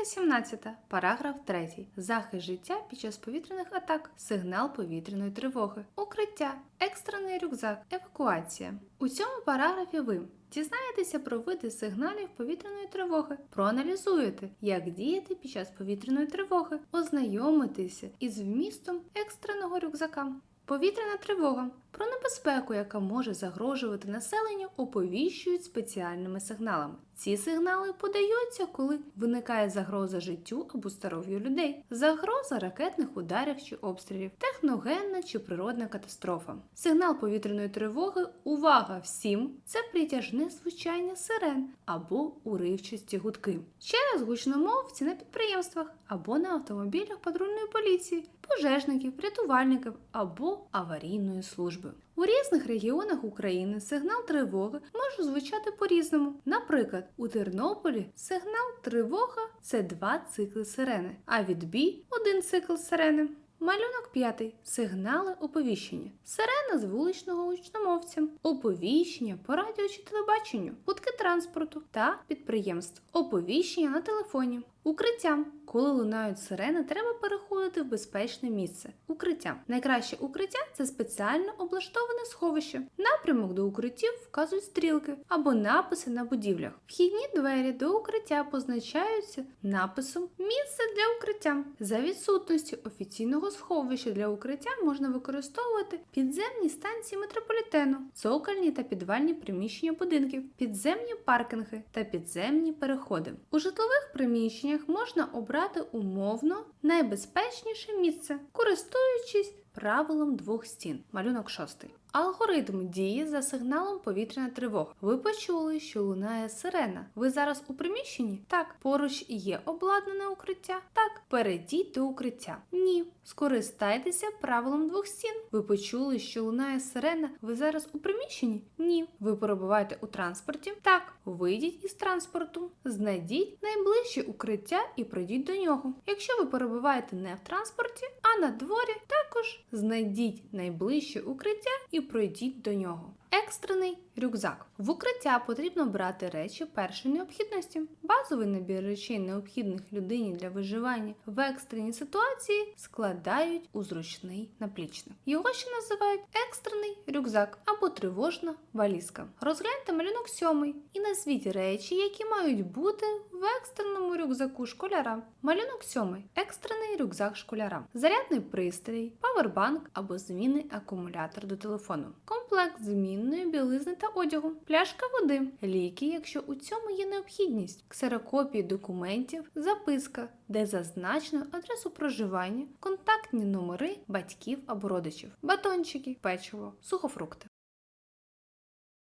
Частинка 17, параграф 3. Захист життя під час повітряних атак. Сигнал повітряної тривоги. Укриття. Екстрений рюкзак. Евакуація. У цьому параграфі ви дізнаєтеся про види сигналів повітряної тривоги, проаналізуєте, як діяти під час повітряної тривоги, ознайомитеся із вмістом екстреного рюкзака. Повітряна тривога про небезпеку, яка може загрожувати населенню, оповіщують спеціальними сигналами. Ці сигнали подаються, коли виникає загроза життю або здоров'ю людей, загроза ракетних ударів чи обстрілів, техногенна чи природна катастрофа. Сигнал повітряної тривоги Увага всім! Це притяжне звучання сирен або уривчасті гудки. Через гучномовці на підприємствах або на автомобілях патрульної поліції, пожежників, рятувальників або аварійної служби. У різних регіонах України сигнал тривоги може звучати по-різному. Наприклад, у Тернополі сигнал тривога це два цикли сирени, а відбій один цикл сирени. Малюнок п'ятий. Сигнали оповіщення. Сирена з вуличного гучномовця. Оповіщення по радіо чи телебаченню, гудки транспорту та підприємств. Оповіщення на телефоні. Укриття. Коли лунають сирени, треба переходити в безпечне місце. Укриття. Найкраще укриття це спеціально облаштоване сховище. Напрямок до укриттів вказують стрілки або написи на будівлях. Вхідні двері до укриття позначаються написом Місце для укриття. За відсутності офіційного сховища для укриття можна використовувати підземні станції метрополітену, цокольні та підвальні приміщення будинків, підземні паркінги та підземні переходи. У житлових приміщеннях можна обрати умовно найбезпечніше місце, користуючись правилом двох стін. Малюнок шостий. Алгоритм дії за сигналом повітряна тривога. Ви почули, що лунає сирена. Ви зараз у приміщенні? Так. Поруч є обладнане укриття? Так. Перейдіть до укриття. Ні. Скористайтеся правилом двох стін. Ви почули, що лунає сирена. Ви зараз у приміщенні? Ні. Ви перебуваєте у транспорті? Так. Вийдіть із транспорту. Знайдіть найближче укриття і пройдіть до нього. Якщо ви перебуваєте не в транспорті, а на дворі, також знайдіть найближче укриття і пройдіть до нього. Екстрений рюкзак. В укриття потрібно брати речі першої необхідності. Базовий набір речей, необхідних людині для виживання в екстреній ситуації, складають у зручний наплічник. Його ще називають екстрений рюкзак або тривожна валізка. Розгляньте малюнок сьомий і назвіть речі, які мають бути в екстреному рюкзаку школяра. Малюнок сьомий екстрений рюкзак школяра. Зарядний пристрій, павербанк або змінний акумулятор до телефону. Комплект змінної білизни та одягу, пляшка води, ліки, якщо у цьому є необхідність, ксерокопії документів, записка, де зазначено адресу проживання, контактні номери батьків або родичів, батончики, печиво, сухофрукти.